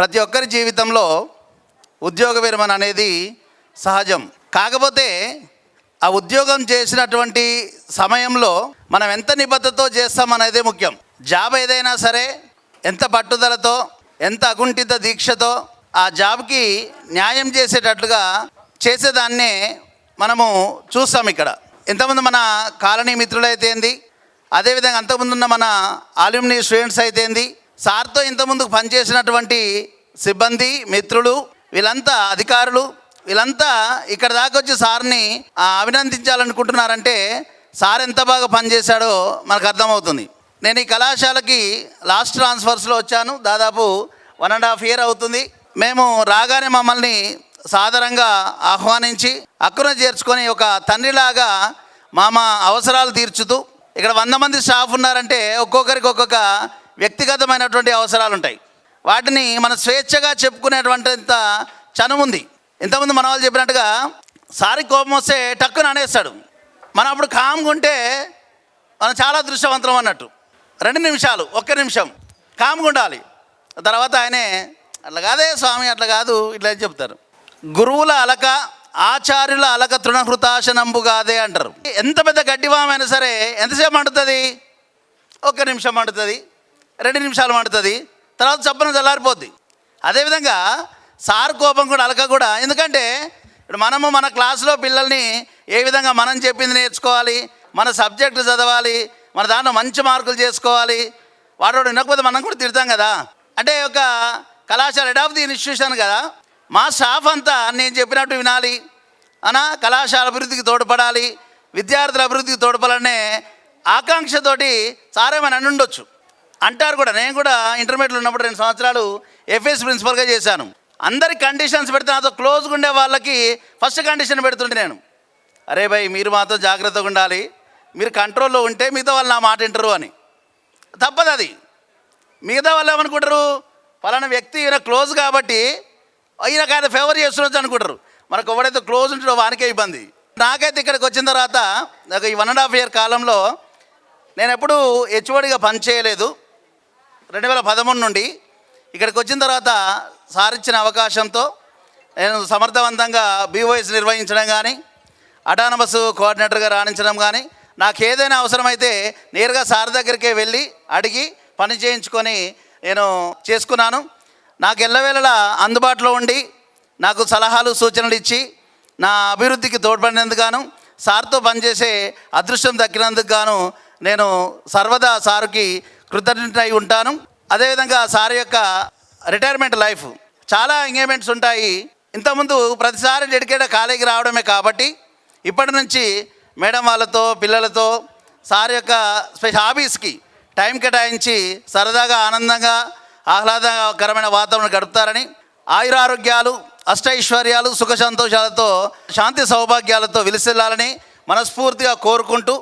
ప్రతి ఒక్కరి జీవితంలో ఉద్యోగ విరమణ అనేది సహజం. కాకపోతే ఆ ఉద్యోగం చేసినటువంటి సమయంలో మనం ఎంత నిబద్ధతో చేస్తామనేదే ముఖ్యం. జాబ్ ఏదైనా సరే ఎంత పట్టుదలతో ఎంత అకుంఠిత దీక్షతో ఆ జాబ్కి న్యాయం చేసేటట్లుగా చేసేదాన్నే మనము చూస్తాం ఇక్కడ. ఎంతమంది మన కాలనీ మిత్రులైతే ఏంది? అదేవిధంగా అంతకుముందు ఉన్న మన ఆల్యూమిని స్టూడెంట్స్ అయితే ఏంది? సార్తో ఇంతకుముందు పనిచేసినటువంటి సిబ్బంది మిత్రులు వీళ్ళంతా అధికారులు వీళ్ళంతా ఇక్కడ దాకా వచ్చి సార్ని ఆ, అభినందించాలనుకుంటున్నారంటే సార్ ఎంత బాగా పనిచేశాడో మనకు అర్థమవుతుంది. నేను ఈ కళాశాలకి లాస్ట్ ట్రాన్స్ఫర్స్లో వచ్చాను. దాదాపు వన్ అండ్ హాఫ్ ఇయర్ అవుతుంది. మేము రాగానే మమ్మల్ని సాదరంగా ఆహ్వానించి అక్కున చేర్చుకొని ఒక తండ్రిలాగా మా మా అవసరాలు తీర్చుతూ ఇక్కడ వంద మంది స్టాఫ్ ఉన్నారంటే ఒక్కొక్కరికి ఒక్కొక్క వ్యక్తిగతమైనటువంటి అవసరాలు ఉంటాయి వాటిని మనం స్వేచ్ఛగా చెప్పుకునేటువంటి ఇంత చనువుంది ఇంతకుముందు మన వాళ్ళు చెప్పినట్టుగా సారి కోపం వస్తే టక్కున అనేస్తాడు మనం అప్పుడు కామ్గా ఉంటే మనం చాలా దృశ్యవంతం అన్నట్టు. రెండు నిమిషాలు ఒక్క నిమిషం. కామ్గా ఉండాలి. తర్వాత ఆయనే అట్లా కాదే స్వామి అట్లా కాదు ఇట్లా చెప్తారు. గురువుల అలక ఆచార్యుల అలక తృణహృతాశనంబు కాదే అంటారు. ఎంత పెద్ద గడ్డివామైనా సరే ఎంతసేపు మండుతుంది? ఒక్క నిమిషం మండుతుంది. రెండు నిమిషాలు మండుతుంది. తర్వాత చప్పన చల్లారిపోద్ది. అదేవిధంగా సార్ కోపం కూడా అలక కూడా. ఎందుకంటే ఇప్పుడు మనము మన క్లాసులో పిల్లల్ని ఏ విధంగా మనం చెప్పింది నేర్చుకోవాలి మన సబ్జెక్టు చదవాలి మన దాంట్లో మంచి మార్కులు చేసుకోవాలి వాడు వాడు వినకపోతే మనం కూడా తిడతాం కదా. అంటే ఒక కళాశాల హెడ్ ఆఫ్ ది ఇన్స్టిట్యూషన్ కదా. మా స్టాఫ్ అంతా నేను చెప్పినట్టు వినాలి. అనా కళాశాల అభివృద్ధికి తోడ్పడాలి విద్యార్థుల అభివృద్ధికి తోడ్పడాలనే ఆకాంక్షతోటి సారేమని అని ఉండొచ్చు. అంటారు కూడా నేను కూడా ఇంటర్మీడియట్లో ఉన్నప్పుడు రెండు సంవత్సరాలు ఎఫ్ఎస్ ప్రిన్సిపల్గా చేశాను. అందరి కండిషన్స్ పెడితే నాతో క్లోజ్గా ఉండే వాళ్ళకి ఫస్ట్ కండిషన్ పెడుతుంటే నేను. అరే భయ్ మీరు మాతో జాగ్రత్తగా ఉండాలి. మీరు కంట్రోల్లో ఉంటే మిగతా వాళ్ళు నా మాట వింటారు అని. తప్పదు అది. మిగతా వాళ్ళు ఏమనుకుంటారు? ఫలానా వ్యక్తి ఈయన క్లోజ్ కాబట్టి ఈయనకు ఆయన ఫేవర్ చేస్తుండొచ్చు అనుకుంటారు. మనకు ఎవడైతే క్లోజ్ ఉంటాడో వానికే ఇబ్బంది. నాకైతే ఇక్కడికి వచ్చిన తర్వాత నాకు ఈ వన్ అండ్ హాఫ్ ఇయర్ కాలంలో నేను ఎప్పుడూ హెచ్ఓడిగా పనిచేయలేదు రెండు వేల పదమూడు నుండి ఇక్కడికి వచ్చిన తర్వాత సార్ ఇచ్చిన అవకాశంతో నేను సమర్థవంతంగా బీఓఎస్ నిర్వహించడం కానీ అటానమస్ కోఆర్డినేటర్గా రాణించడం కానీ నాకు ఏదైనా అవసరమైతే నేరుగా సార్ దగ్గరికే వెళ్ళి అడిగి పని చేయించుకొని నేను చేసుకున్నాను. నాకు ఎల్లవేళలా అందుబాటులో ఉండి నాకు సలహాలు సూచనలు ఇచ్చి నా అభివృద్ధికి తోడ్పడినందుకు గాను సార్తో పనిచేసే అదృష్టం దక్కినందుకు గాను నేను సర్వదా సార్కి కృతజ్ఞత అయి ఉంటాను. అదేవిధంగా సార్ యొక్క రిటైర్మెంట్ లైఫ్ చాలా ఎంగేజ్మెంట్స్ ఉంటాయి. ఇంతకుముందు ప్రతిసారి డెడికేట్ కాలేజీకి రావడమే కాబట్టి ఇప్పటి నుంచి మేడం వాళ్ళతో పిల్లలతో సార్ యొక్క స్పెషల్ హాబీస్కి టైం కేటాయించి సరదాగా ఆనందంగా ఆహ్లాదకరమైన వాతావరణం గడుపుతారని ఆయురారోగ్యాలు అష్టైశ్వర్యాలు సుఖ సంతోషాలతో శాంతి సౌభాగ్యాలతో విలిసిల్లాలని మనస్ఫూర్తిగా కోరుకుంటూ